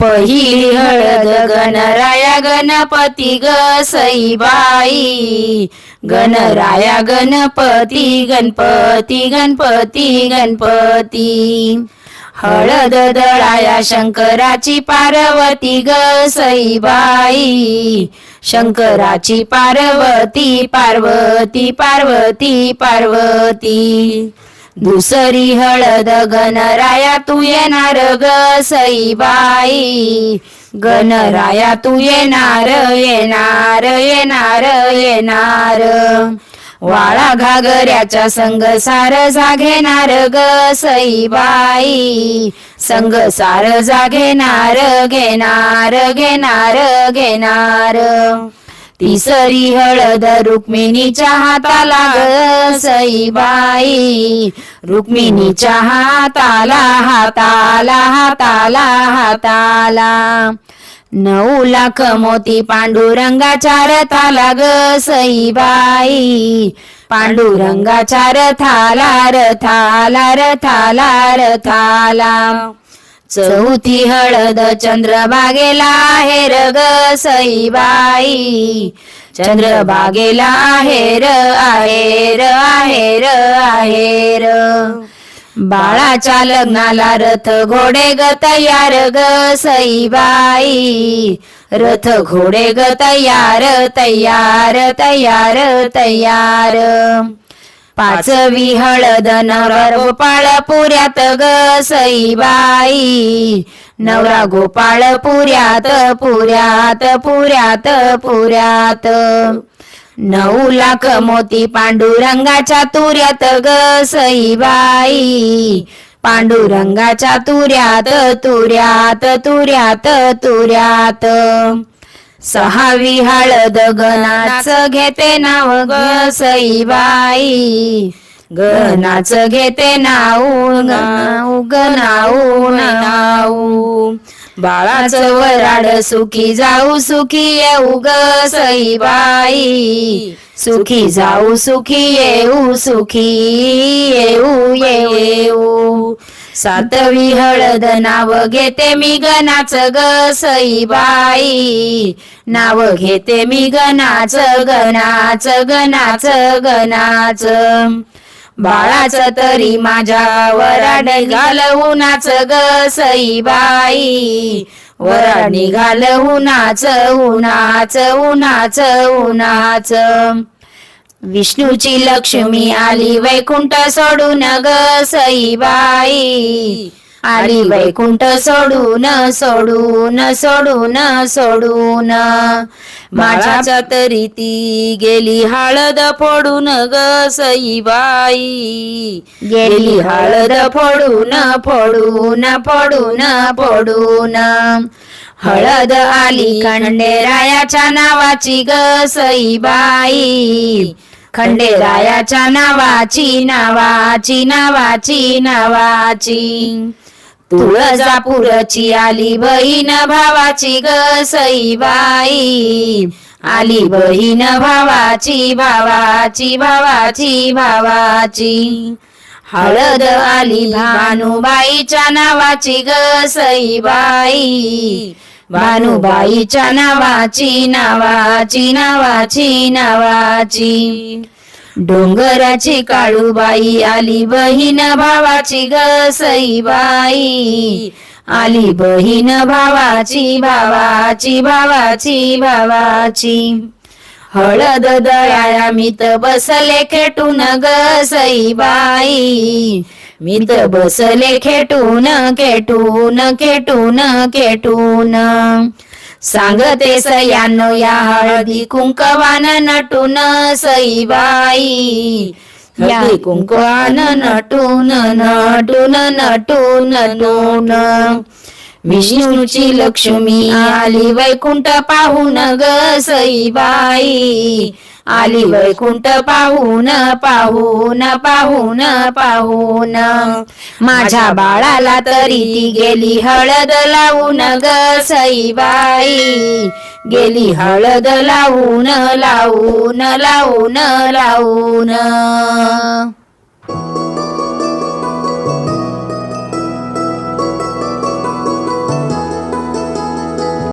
पहिली हळद गणराया गणपती ग सईबाई. गणराया गणपती गणपती गणपती गणपती. हळद दळाया शंकराची पार्वती ग सईबाई. शंकराची पार्वती पार्वती पार्वती पार्वती. दुसरी हळद गणराया तू येणार ग सईबाई. गणराया तू येणार येणार येणार येणार. वाळा घागऱ्याच्या संग सार घेणार ग सईबाई. संग सार घेणार घेणार घेणार घेणार. तिसरी हळद रुक्मिणीच्या हाताला ग सईबाई. रुक्मिणीच्या हाताला हाताला हाताला हाताला. नऊ लाख मोती पांडुरंगाच्या रथाला ग सईबाई. पांडुरंगाच्या रथाला रथाला रथाला रथाला. चौथी हळद चंद्रबागेला आहे ग सईबाई. चंद्रबागेला आहे र आहे र आहे र आहे र. बाळाच्या लग्नाला रथ घोडे ग तयार ग सईबाई. रथ घोडे ग तयार तयार तयार तयार. पाचवी हळद नवरा गोपाळ पुऱ्यात ग सईबाई. नवरा गोपाळ पुऱ्यात पुऱ्यात पुऱ्यात पुऱ्यात. नऊ लाख मोती पांडुरंगाच्या तुऱ्यात ग सईबाई. पांडुरंगाच्या तुऱ्यात तुऱ्यात तुऱ्यात तुऱ्यात. सहावी हळद गणाच घेते नाव ग सईबाई गणाच घेते नाऊ गाऊ गणाऊ नाऊ बाळाचं वराड सुखी जाऊ सुखी येऊ ग सईबाई सुखी जाऊ सुखी येऊ सुखी येऊ येऊ. सातवी हळद नाव घेते मी गणाच ग सईबाई. नाव घेते मी गणाच गणाच गणाच गणाच. बाळाच तरी माझ्या वराड घालवूनाच ग सईबाई. वराड निघाल उन्हाच उन्हाच उन्हाच उन्हाच. विष्णूची लक्ष्मी आली वैकुंठ सोडून ग सईबाई. आली वैकुंठ सोडून सोडून सोडून सोडून. माझ्या तरी ती गेली हळद फोडून ग सईबाई. गेली हळद फोडून फोडून फोडून फोडून. हळद आली खंडेरायाच्या नावाची ग सईबाई. खंडेरायाच्या नावाची नावाची नावाची नावाची. तुळजापूरची आली बहीण भावाची ग सईबाई. आली बहीण भावाची भावाची भावाची भावाची. हळद आली भानुबाईच्या नावाची ग सईबाई. भानुबाईच्या नावाची नावाची नावाची नावाची. डोंगराची काळूबाई आली बहीण भावाची गसईबाई आली बहीण भावाची भावाची भावाची भावाची. हळद दळाया मित बसले खेटून ग मी तर बसले खेटून खेटून खेटून खेटून. सांगते सयानो या हळदी कुंकवान नटून सईबाई. या कुंकवान नटून नटून नटून नटून. विष्णूची लक्ष्मी आली वैकुंठ पाहून ग सईबाई. आली वैकुंठ पाहून पाहून पाहून पाहून. माझ्या बाळाला तरी ती गेली हळद लावून ग सईबाई. गेली हळद लावून लावून लावून लावून.